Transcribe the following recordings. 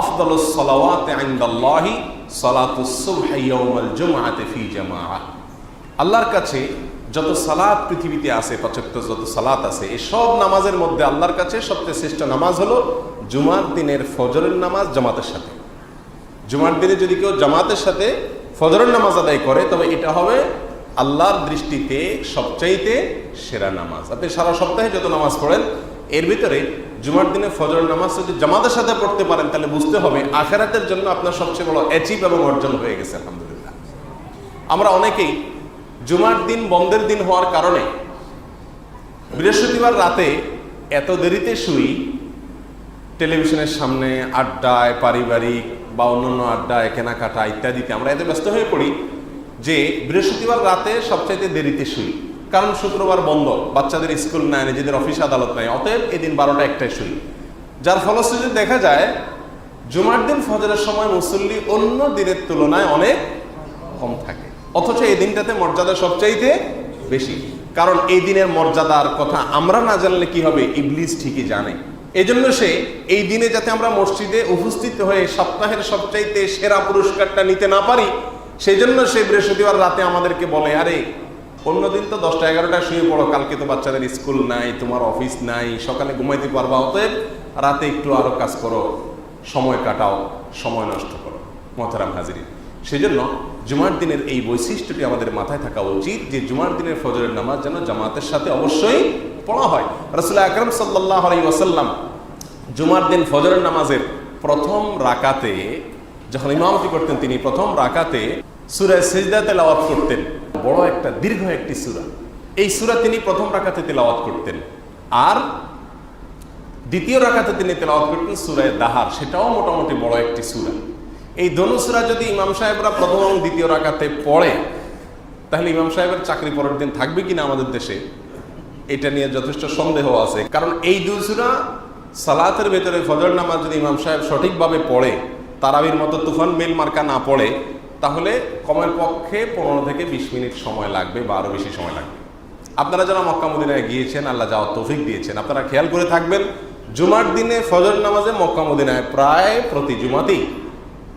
আফদালুস সালাওয়াতি ইনদাল্লাহি সালাতুস সুবহি ইয়াউমাল জুমআতি ফি জামাআহ। আল্লাহর কাছে যত সালাত পৃথিবীতে আছে যত সালাত আছে এই সব নামাজের মধ্যে আল্লাহর কাছে সবচেয়ে শ্রেষ্ঠ নামাজ হলো জুমার দিনের ফজরের নামাজ জামাতের সাথে। জুমার দিনে যদি কেউ জামাতের সাথে ফজরের নামাজ আদায় করে, তবে এটা হবে আল্লাহর দৃষ্টিতে সবচাইতে সেরা নামাজ। আপনি সারা সপ্তাহে যত নামাজ পড়েন এর ভিতরে জুমার দিনে ফজরের নামাজ যদি জামাতের সাথে পড়তে পারেন, তাহলে বুঝতে হবে আখেরাতের জন্য আপনার সবচেয়ে বড় অ্যাচিভ এবং অর্জন হয়ে গেছে, আলহামদুলিল্লাহ। আমরা অনেকেই জুমার দিন বন্ধের দিন হওয়ার কারণে বৃহস্পতিবার রাতে এত দেরিতে শুই, টেলিভিশনের সামনে আড্ডায়, পারিবারিক বা অন্যান্য আড্ডায়, কেনাকাটা ইত্যাদিতে আমরা এত ব্যস্ত হয়ে পড়ি যে বৃহস্পতিবার রাতে সবচাইতে দেরিতে শুই। কারণ শুক্রবার বন্ধ, বাচ্চাদের স্কুল নাই, নিজেদের অফিস আদালত নাই, অতএব এদিন বারোটা একটাই শুরু। যার ফলশ্রুতি দেখা যায়, জুমার দিন ফজরের সময় মুসল্লি অন্য দিনের তুলনায় অনেক কম থাকে। অথচ এই দিনটাতে মর্যাদা সবচাইতে বেশি। কারণ এই দিনের মর্যাদার কথা আমরা না জানলে কি হবে, ইবলিস ঠিকই জানে। এই জন্য সে এই দিনে যাতে আমরা মসজিদে উপস্থিত হয়ে সপ্তাহের সবচাইতে সেরা পুরস্কারটা নিতে না পারি সেই জন্য সে বৃহস্পতিবার রাতে আমাদেরকে বলে, আরে অন্যদিন তো দশটা এগারোটা শুয়ে পড়ো। কালকে তো বাচ্চাদের স্কুল নাই, তোমার অফিস নাই, সকালে ঘুমাইতে পারবা, অতএব রাতে একটু আরও কাজ করো, সময় কাটাও, সময় নষ্ট করো। মহতারাম হাজিরি সেজন্য জুমার দিনের এই বৈশিষ্ট্যটি আমাদের মাথায় থাকা উচিত যে জুমার দিনের ফজরের নামাজ যেন জামাতের সাথে অবশ্যই পড়া হয়। রসুল্লাহ আকরম সাল্লাহ আলাই ওয়াসাল্লাম জুমার দিন ফজরের নামাজের প্রথম রাকাতে, যখন ইমামতি করতেন তিনি প্রথম রাকাতে সুরায় সেজদা তেলাওয়াত করতেন। বড় একটা, দীর্ঘ একটি সুরা। এই সুরা তিনি প্রথম রাকাতে তেলাওয়াত করতেন। আর দ্বিতীয় রাকাতে তিনি তেলাওয়াত করতেন সুরায় দাহার। সেটাও মোটামুটি বড় একটি সুরা। এই ধনুসুরা যদি ইমাম সাহেবরা প্রথম এবং দ্বিতীয় রাকাতে পড়ে, তাহলে ইমাম সাহেবের চাকরি পরের দিন থাকবে কিনা আমাদের দেশে, এটা নিয়ে যথেষ্ট সন্দেহ আছে। কারণ এই দুসুরা সালাতের ভেতরে ফজর নামাজ যদি ইমাম সাহেব সঠিকভাবে পড়ে, তারাবির মতো তুফান, মেল মার্কা না পড়ে তাহলে কমের পক্ষে পনেরো থেকে বিশ মিনিট সময় লাগবে বা আরও বেশি সময় লাগবে। আপনারা যারা মক্কা মদিনায় গিয়েছেন, আল্লাহ যাওয়ার তৌফিক দিয়েছেন, আপনারা খেয়াল করে থাকবেন, জুমার দিনে ফজর নামাজে মক্কা মদিনায় প্রায় প্রতি জুমাতেই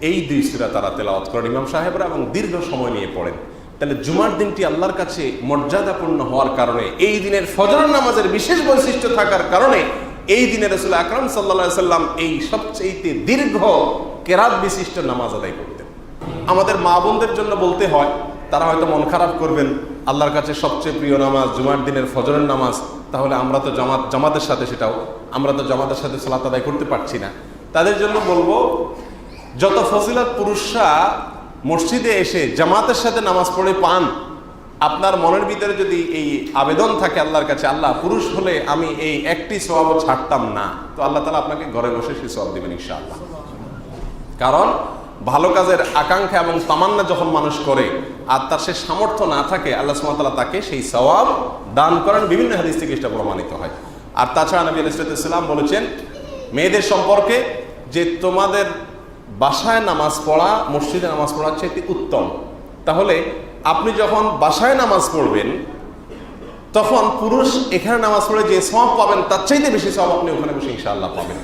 এই দুই সুরা তারা তেলাওয়াত করেন ইমাম সাহেবরা এবং দীর্ঘ সময় নিয়ে পড়েন। তাহলে জুমার দিনটি আল্লাহর কাছে মর্যাদাপূর্ণ হওয়ার কারণে, এই দিনের ফজর নামাজের বিশেষ বৈশিষ্ট্য থাকার কারণে এই দিনে রসুল আকরম সাল্লা সাল্লাম এই সবচেয়ে দীর্ঘ কেরাত বিশিষ্ট নামাজ আদায় করতেন। আমাদের মা বোনদের জন্য বলতে হয়, তারা হয়তো মন খারাপ করবেন, আল্লাহর কাছে সবচেয়ে প্রিয় নামাজ, জুমার দিনের ফজরের নামাজ, তাহলে আমরা তো জামাত, জামাতের সাথে সেটাও, আমরা তো জামাতের সাথে সালাত আদায় করতে পারছি না। তাদের জন্য বলব, যত ফজিলত পুরুষরা মসজিদে এসে জামাতের সাথে নামাজ পড়ে পান, আপনার মনের ভিতরে যদি এই আবেদন থাকে আল্লাহর কাছে, আল্লাহ পুরুষ হলে আমি এই একটি স্বভাবও ছাড়তাম না। তো আল্লাহ তালা আপনাকে ঘরে বসে সে সব দেবেন ইনশাআল্লাহ। কারণ ভালো কাজের আকাঙ্ক্ষা এবং তামান্না যখন মানুষ করে, আর তার সে সামর্থ্য না থাকে, আল্লাহ সুমতাল্লাহ তাকে সেই সওয়াব দান করেন, বিভিন্ন হাদিস থেকে এটা প্রমাণিত হয়। আর তাছাড়া নবী আলাইসালাম বলেছেন, মেয়েদের সম্পর্কে যে তোমাদের বাসায় নামাজ পড়া, মসজিদে নামাজ পড়ার চাইতে উত্তম। তাহলে আপনি যখন বাসায় নামাজ পড়বেন, তখন পুরুষ এখানে নামাজ পড়ে যে সব পাবেন, তার চাইতে বেশি সব আপনি ওখানে বসে ইনশাআল্লাহ পাবেন।